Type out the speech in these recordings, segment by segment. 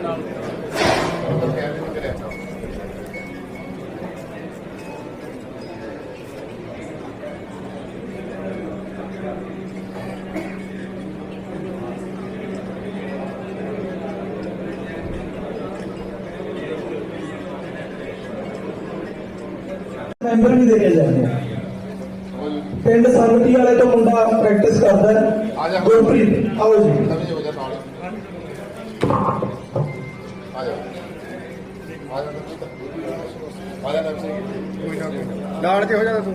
ਨਾਲ ਮੈਂਬਰ ਵੀ ਦੇ ਕੇ ਜਾਂਦੇ ਆ। ਪਿੰਡ ਸਰਵਤੀ ਵਾਲੇ ਤੋਂ ਮੁੰਡਾ ਪ੍ਰੈਕਟਿਸ ਕਰਦਾ। ਹੈ। ਗੁਰਪ੍ਰੀਤ ਆਓ ਜੀ। ਨਾਲ। ਤੇ ਹੋ ਜਾਣਾ ਤੂੰ।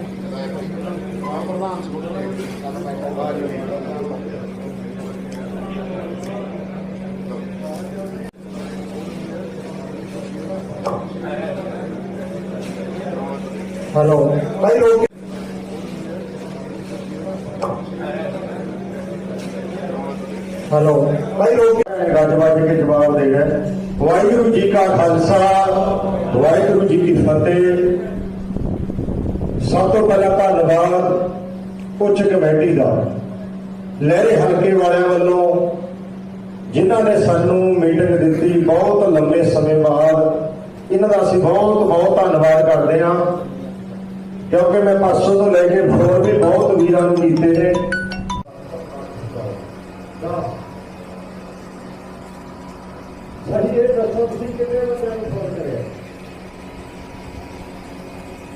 ਆ ਪ੍ਰਧਾਨ ਸਕੂਲ ਨੇ ਸਾਨੂੰ ਬੈਠਾ ਆ ਜਾ ਹੈਲੋ। ਭਾਈ ਰੋਕ ਹਲੋ। ਭਾਈ ਰੋਕ ਗੱਜ ਵੱਜ ਕੇ ਜਵਾਬ ਦੇ ਗਏ ਵਾਹਿਗੁਰੂ ਜੀ ਕਾ ਖਾਲਸਾ, ਵਾਹਿਗੁਰੂ ਜੀ ਕੀ ਫਤਿਹ। ਸਭ ਤੋਂ ਪਹਿਲਾਂ ਧੰਨਵਾਦ ਉੱਚ ਕਮੇਟੀ ਦਾ, ਲਹਿਰੇ ਹਲਕੇ ਵਾਲਿਆਂ ਵੱਲੋਂ, ਜਿਨ੍ਹਾਂ ਨੇ ਸਾਨੂੰ ਮੀਟਿੰਗ ਦਿੱਤੀ ਬਹੁਤ ਲੰਬੇ ਸਮੇਂ ਬਾਅਦ। ਇਹਨਾਂ ਦਾ ਅਸੀਂ ਬਹੁਤ ਬਹੁਤ ਧੰਨਵਾਦ ਕਰਦੇ ਹਾਂ। ਕਿਉਂਕਿ ਮੈਂ ਪਾਸੋਂ ਤੋਂ ਲੈ ਕੇ ਫੋਨ ਵੀ ਬਹੁਤ ਵੀਰਾਂ ਨੂੰ ਕੀਤੇ ਨੇ। ਸਾਡੀ ਇਹ ਦੱਸੋ ਤੁਸੀਂ ਕਿੰਨੇ ਬੰਦਿਆਂ ਨੂੰ ਫੋਨ ਕਰਿਆ?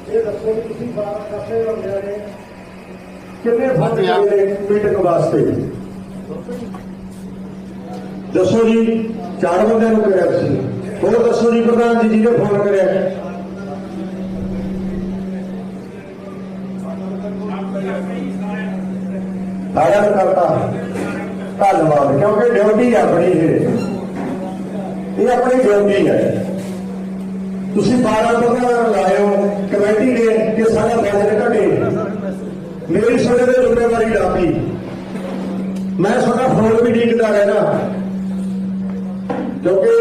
ਇਹ ਦੱਸੋ ਵੀ ਤੁਸੀਂ ਬਾਹਰ ਕੱਥੇ ਬੰਦਿਆਂ ਨੇ ਕਿੰਨੇ ਫੋਨ ਕਰੇ ਮੀਟਿੰਗ ਵਾਸਤੇ। ਦੱਸੋ ਜੀ ਚਾਰ ਬੰਦਿਆਂ ਨੂੰ ਕਰਿਆ ਤੁਸੀਂ? ਹੋਰ ਦੱਸੋ ਜੀ ਪ੍ਰਧਾਨ ਜੀ ਜਿਹਨੇ ਫੋਨ ਕਰਿਆ? ਸਾਰਿਆਂ ਨੂੰ ਕਰਤਾ। ਧੰਨਵਾਦ, ਕਿਉਂਕਿ ਡਿਊਟੀ ਆਪਣੀ ਇਹ। ਇਹ ਆਪਣੀ ਡਿਊਟੀ ਹੈ ਤੁਸੀਂ 12 ਪ੍ਰਧਾਨ ਲਾਇਓ, ਕਮੇਟੀ ਨੇ ਕਿ ਸਾਡਾ ਬਜਟ ਘਟੇ ਮੇਰੀ ਤੁਹਾਡੇ ਤੇ ਜ਼ਿੰਮੇਵਾਰੀ ਲਾਪੀ ਮੈਂ ਤੁਹਾਡਾ ਫੋਨ ਵੀ ਡੀਕਦਾ ਰਹਿਣਾ। ਕਿਉਂਕਿ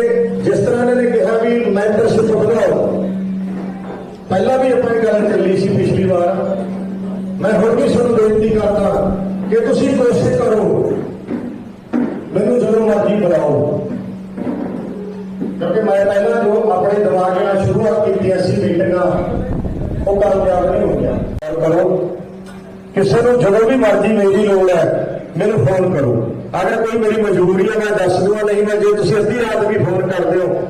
ਜਿਸ ਤਰ੍ਹਾਂ ਇਹਨਾਂ ਨੇ ਕਿਹਾ ਵੀ ਮੈਂਬਰਸ਼ਿਪ ਵਧਾਓ ਪਹਿਲਾਂ ਵੀ ਆਪਣੀ ਗੱਲ ਚੱਲੀ ਸੀ ਪਿਛਲੀ ਵਾਰ। ਮੈਂ ਹੁਣ ਵੀ ਤੁਹਾਨੂੰ ਬੇਨਤੀ ਕਰਦਾ। ਕਿ ਤੁਸੀਂ ਕੋਸ਼ਿਸ਼ ਕਰੋ। ਮੈਨੂੰ ਜਦੋਂ ਮਰਜ਼ੀ ਬੁਲਾਓ। ਕਿਉਂਕਿ ਮੈਂ ਪਹਿਲਾਂ ਜੋ ਆਪਣੇ ਦਿਮਾਗ ਨਾਲ ਸ਼ੁਰੂਆਤ ਕੀਤੀ ਸੀ ਮੀਟਿੰਗਾਂ, ਉਹ ਕਾਮਯਾਬ ਨਹੀਂ ਹੋ ਗਿਆ। ਕਰੋ, ਕਿਸੇ ਨੂੰ ਜਦੋਂ ਵੀ ਮਰਜ਼ੀ ਮੇਰੀ ਲੋੜ ਹੈ, ਮੈਨੂੰ ਫੋਨ ਕਰੋ। ਅਗਰ ਕੋਈ ਮੇਰੀ ਮਜਬੂਰੀ ਹੈ, ਮੈਂ ਦੱਸ ਦੂੰਗਾ, ਨਹੀਂ ਮੈਂ ਜੇ ਤੁਸੀਂ ਅੱਧੀ ਰਾਤ ਵੀ ਫੋਨ ਕਰਦੇ ਹੋ